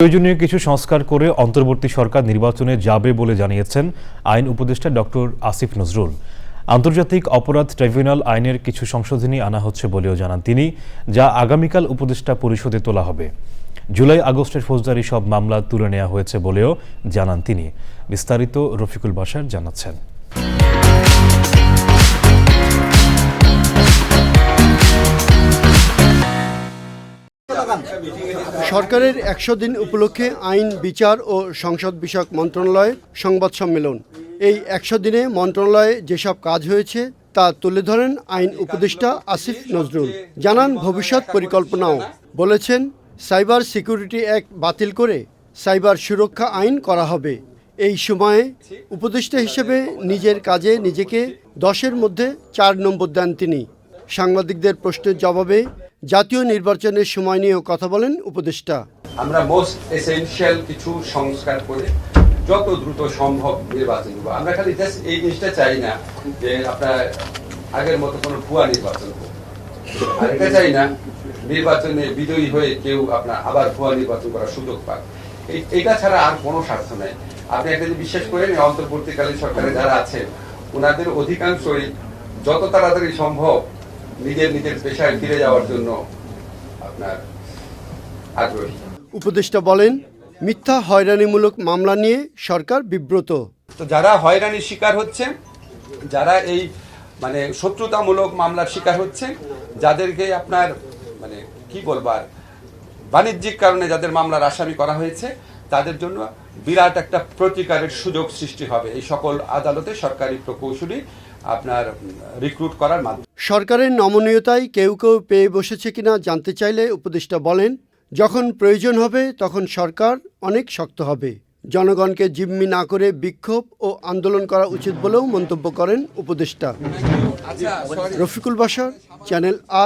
প্রয়োজনীয় কিছু সংস্কার করে অন্তর্বর্তী সরকার নির্বাচনে যাবে বলে জানিয়েছেন আইন উপদেষ্টা ডক্টর আসিফ নজরুল। আন্তর্জাতিক অপরাধ ট্রাইব্যুনাল আইনের কিছু সংশোধনী আনা হচ্ছে বলেও জানান তিনি, যা আগামীকাল উপদেষ্টা পরিষদে তোলা হবে। জুলাই আগস্টের ফৌজদারি সব মামলা তুলে নেওয়া হয়েছে বলেও জানান তিনি। বিস্তারিত রফিকুল বাসার জানাচ্ছেন। সরকারের একশো দিন উপলক্ষে আইন, বিচার ও সংসদ বিষয়ক মন্ত্রণালয়ের সংবাদ সম্মেলন। এই একশো দিনে মন্ত্রণালয়ে যেসব কাজ হয়েছে, তা তুলে ধরেন আইন উপদেষ্টা আসিফ নজরুল। জানান ভবিষ্যৎ পরিকল্পনাও। বলেছেন, সাইবার সিকিউরিটি অ্যাক্ট বাতিল করে সাইবার সুরক্ষা আইন করা হবে। এই সময়ে উপদেষ্টা হিসেবে নিজের কাজে নিজেকে দশের মধ্যে চার নম্বর দেন তিনি। সাংবাদিকদের প্রশ্নের জবাবে জাতীয় নির্বাচনের সময় নিয়েও কথা বলেন উপদেষ্টা। আমরা মোস্ট এসেনশিয়াল কিছু সংস্কার করে যত দ্রুত সম্ভব নির্বাচন দেবো আমরা খালি জাস্ট এই জিনিসটা চাই না যে আপনার আগের মতো কোনো ভুয়া নির্বাচন আর এটা চাই না, নির্বাচনে বিজয়ী হয়ে কেউ আপনার আবার ভুয়া নির্বাচন করার সুযোগ পাক। এটা ছাড়া আর কোনো স্বার্থ নাই। আপনি একটা বিশ্বাস করেন অন্তর্বর্তীকালীন সরকারে যারা আছেন, ওনাদের অধিকাংশই যত তাড়াতাড়ি সম্ভব নিজের নিজের পেশায় ফিরে যাওয়ার জন্য আপনার আগ্রহী। উপদেষ্টা বলেন মিথ্যা হয়রানিমূলক মামলা নিয়ে সরকার বিব্রত। তো যারা হয়রানির শিকার হচ্ছে যারা এই মানে শত্রুতামূলক মামলার শিকার হচ্ছে যাদেরকে আপনার মানে কি বলবার বাণিজ্যিক কারণে যাদের মামলার আসামি করা হয়েছে তাদের জন্য বিরাট একটা প্রতিকারের সুযোগ সৃষ্টি হবে। এই সকল আদালতে সরকারি প্রকৌশলী আপনার রিক্রুট করার মাধ্যমে। সরকারের নমনীয়তায় কেউ কেউ পেয়ে বসেছে কিনা জানতে চাইলে উপদেষ্টা বলেন যখন প্রয়োজন হবে তখন সরকার অনেক শক্ত হবে। জনগণকে জিম্মি না করে বিক্ষোভ ও আন্দোলন করা উচিত বলেও মন্তব্য করেন উপদেষ্টা। রফিকুল বাসার চ্যানেল আর